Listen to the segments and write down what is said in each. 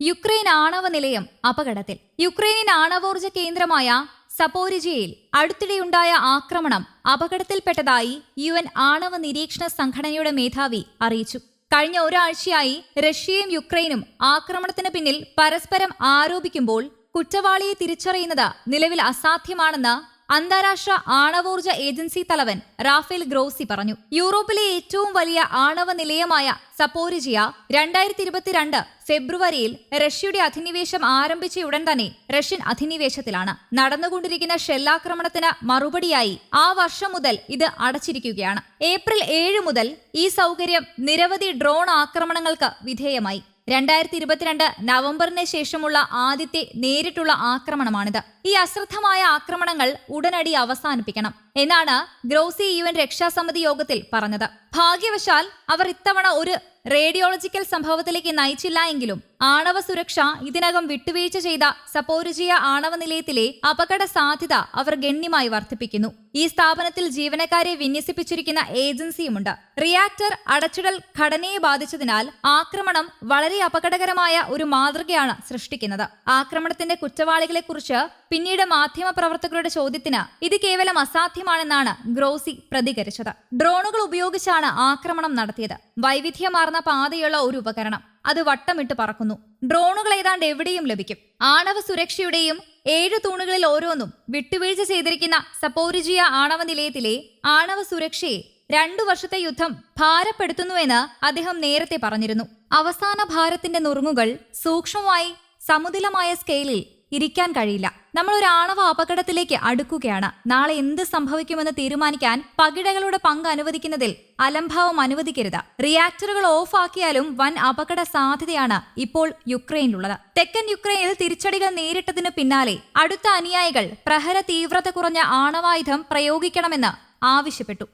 Ukraine ആണവ നിലയം അപകടത്തിൽ. യുക്രൈനിൻ ആണവോർജ കേന്ദ്രമായ സപ്പോരിജിയയിൽ അടുത്തിടെയുണ്ടായ ആക്രമണം അപകടത്തിൽപ്പെട്ടതായി യു എൻ ആണവ നിരീക്ഷണ സംഘടനയുടെ മേധാവി അറിയിച്ചു. കഴിഞ്ഞ ഒരാഴ്ചയായി റഷ്യയും യുക്രൈനും ആക്രമണത്തിന് പിന്നിൽ പരസ്പരം ആരോപിക്കുമ്പോൾ കുറ്റവാളിയെ തിരിച്ചറിയുന്നത് നിലവിൽ അസാധ്യമാണെന്ന് അന്താരാഷ്ട്ര ആണവോർജ ഏജൻസി തലവൻ റാഫേൽ ഗ്രോസി പറഞ്ഞു. യൂറോപ്പിലെ ഏറ്റവും വലിയ ആണവ നിലയമായ സപ്പോരിജിയ രണ്ടായിരത്തി ഇരുപത്തിരണ്ട് ഫെബ്രുവരിയിൽ റഷ്യയുടെ അധിനിവേശം ആരംഭിച്ചയുടൻ തന്നെ റഷ്യൻ അധിനിവേശത്തിലാണ്. നടന്നുകൊണ്ടിരിക്കുന്ന ഷെല്ലാക്രമണത്തിന് മറുപടിയായി ആ വർഷം മുതൽ ഇത് അടച്ചിരിക്കുകയാണ്. ഏപ്രിൽ ഏഴ് മുതൽ ഈ സൗകര്യം നിരവധി ഡ്രോൺ ആക്രമണങ്ങൾക്ക് വിധേയമായി. രണ്ടായിരത്തി ഇരുപത്തിരണ്ട് നവംബറിന് ശേഷമുള്ള ആദ്യത്തെ നേരിട്ടുള്ള ആക്രമണമാണിത്. ഈ അശ്രദ്ധമായ ആക്രമണങ്ങൾ ഉടനടി അവസാനിപ്പിക്കണം. എന്നാണ് ഗ്രോസി യു എൻ രക്ഷാസമിതി യോഗത്തിൽ പറഞ്ഞത്. ഭാഗ്യവശാൽ അവർ ഇത്തവണ ഒരു റേഡിയോളജിക്കൽ സംഭവത്തിലേക്ക് നയിച്ചില്ല എങ്കിലും ആണവ സുരക്ഷ ഇതിനകം വിട്ടുവീഴ്ച ചെയ്ത സപ്പോരുജിയ ആണവ നിലയത്തിലെ അപകട സാധ്യത അവർ ഗണ്യമായി വർദ്ധിപ്പിക്കുന്നു. ഈ സ്ഥാപനത്തിൽ ജീവനക്കാരെ വിന്യസിപ്പിച്ചിരിക്കുന്ന ഏജൻസിയുമുണ്ട്. റിയാക്ടർ അടച്ചിടൽ ഘടനയെ ബാധിച്ചതിനാൽ ആക്രമണം വളരെ അപകടകരമായ ഒരു മാതൃകയാണ് സൃഷ്ടിക്കുന്നത്. ആക്രമണത്തിന്റെ കുറ്റവാളികളെക്കുറിച്ച് പിന്നീട് മാധ്യമപ്രവർത്തകരുടെ ചോദ്യത്തിന് ഇത് കേവലം അസാധ്യമാണെന്നാണ് ഗ്രോസി പ്രതികരിച്ചത്. ഡ്രോണുകൾ ഉപയോഗിച്ചാണ് ആക്രമണം നടത്തിയത്. വൈവിധ്യമാർന്ന പാതയുള്ള ഒരു ഉപകരണം. അത് വട്ടമിട്ട് പറക്കുന്നു. ഡ്രോണുകൾ ഏതാണ്ട് എവിടെയും ലഭിക്കും. ആണവ സുരക്ഷയുടെയും ഏഴ് തൂണുകളിൽ ഓരോന്നും വിട്ടുവീഴ്ച ചെയ്തിരിക്കുന്ന സപ്പോരിജിയ ആണവ നിലയത്തിലെ ആണവ സുരക്ഷയെ രണ്ടു വർഷത്തെ യുദ്ധം ഭാരപ്പെടുത്തുന്നുവെന്ന് അദ്ദേഹം നേരത്തെ പറഞ്ഞിരുന്നു. അവസാന ഭാരത്തിന്റെ നുറുങ്ങുകൾ സൂക്ഷ്മമായി സമുദിലമായ സ്കെയിലിൽ ഇരിക്കാൻ കഴിയില്ല. നമ്മൾ ഒരു ആണവ അപകടത്തിലേക്ക് അടുക്കുകയാണ്. നാളെ എന്ത് സംഭവിക്കുമെന്ന് തീരുമാനിക്കാൻ പകിടകളുടെ പങ്ക് അനുവദിക്കുന്നതിൽ അലംഭാവം അനുവദിക്കരുത്. റിയാക്ടറുകൾ ഓഫ് ആക്കിയാലും വൻ അപകട സാധ്യതയാണ് ഇപ്പോൾ യുക്രൈനിലുള്ളത്. തെക്കൻ യുക്രൈനിൽ തിരിച്ചടികൾ നേരിട്ടതിനു പിന്നാലെ അടുത്ത അനുയായികൾ പ്രഹര തീവ്രത കുറഞ്ഞ ആണവായുധം പ്രയോഗിക്കണമെന്ന് ആവശ്യപ്പെട്ടു.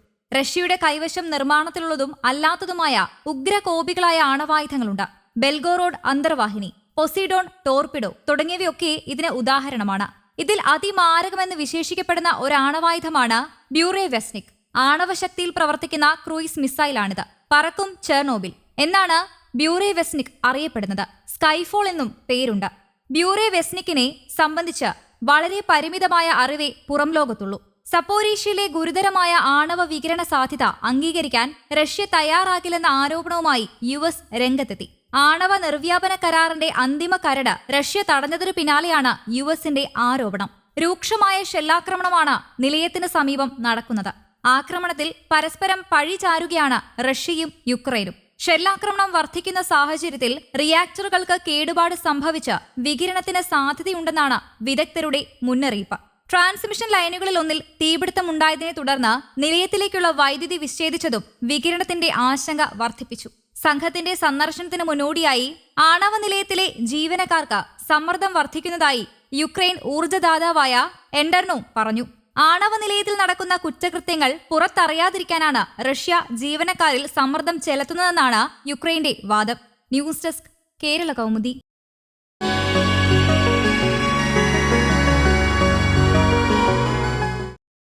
റഷ്യയുടെ കൈവശം നിർമ്മാണത്തിലുള്ളതും അല്ലാത്തതുമായ ഉഗ്രകോപികളായ ആണവായുധങ്ങളുണ്ട്. ബെൽഗോറോഡ് അന്തർവാഹിനി. പൊസിഡോൺ ടോർപിഡോ തുടങ്ങിയവയൊക്കെ ഇതിന് ഉദാഹരണമാണ്. ഇതിൽ അതിമാരകമെന്ന് വിശേഷിക്കപ്പെടുന്ന ഒരു ആണവായുധമാണ് ബ്യൂറേ വെസ്നിക് ആണവശക്തിയിൽ പ്രവർത്തിക്കുന്ന ക്രൂയിസ് മിസൈലാണിത്. പറക്കും ചെർണോബിൽ. എന്നാണ് ബ്യൂറേ വെസ്നിക് അറിയപ്പെടുന്നത്. സ്കൈഫോൾ എന്നും പേരുണ്ട്. ബ്യൂറേ വെസ്നിക്കിനെ സംബന്ധിച്ച് വളരെ പരിമിതമായ അറിവേ പുറം ലോകത്തുള്ളൂ സപ്പോരീഷ്യയിലെ ഗുരുതരമായ ആണവ വികിരണ സാധ്യത അംഗീകരിക്കാൻ റഷ്യ തയ്യാറാകില്ലെന്ന ആരോപണവുമായി യു എസ് രംഗത്തെത്തി. ആണവ നിർവ്യാപന കരാറിന്റെ അന്തിമ കരട് റഷ്യ തടഞ്ഞതിനു പിന്നാലെയാണ് യു എസിന്റെ ആരോപണം. രൂക്ഷമായ ഷെല്ലാക്രമണമാണ് നിലയത്തിന് സമീപം നടക്കുന്നത്. ആക്രമണത്തിൽ പരസ്പരം പഴി ചാരുകയാണ് റഷ്യയും യുക്രൈനും. ഷെല്ലാക്രമണം വർദ്ധിക്കുന്ന സാഹചര്യത്തിൽ റിയാക്ടറുകൾക്ക് കേടുപാട് സംഭവിച്ച് വികിരണത്തിന് സാധ്യതയുണ്ടെന്നാണ് വിദഗ്ധരുടെ മുന്നറിയിപ്പ്. ട്രാൻസ്മിഷൻ ലൈനുകളിൽ ഒന്നിൽ തീപിടുത്തമുണ്ടായതിനെ തുടർന്ന് നിലയത്തിലേക്കുള്ള വൈദ്യുതി വിച്ഛേദിച്ചതും വികിരണത്തിന്റെ ആശങ്ക വർദ്ധിപ്പിച്ചു. സംഘത്തിന്റെ സന്ദർശനത്തിന് മുന്നോടിയായി ആണവ നിലയത്തിലെ ജീവനക്കാർക്ക് സമ്മർദ്ദം വർദ്ധിക്കുന്നതായി യുക്രൈൻ ഊർജദാതാവായ എൻഡർനോ പറഞ്ഞു. ആണവ നിലയത്തിൽ നടക്കുന്ന കുറ്റകൃത്യങ്ങൾ പുറത്തറിയാതിരിക്കാനാണ് റഷ്യ ജീവനക്കാരിൽ സമ്മർദ്ദം ചെലുത്തുന്നതെന്നാണ് യുക്രൈന്റെ വാദം. News desk Kerala Kaumudi.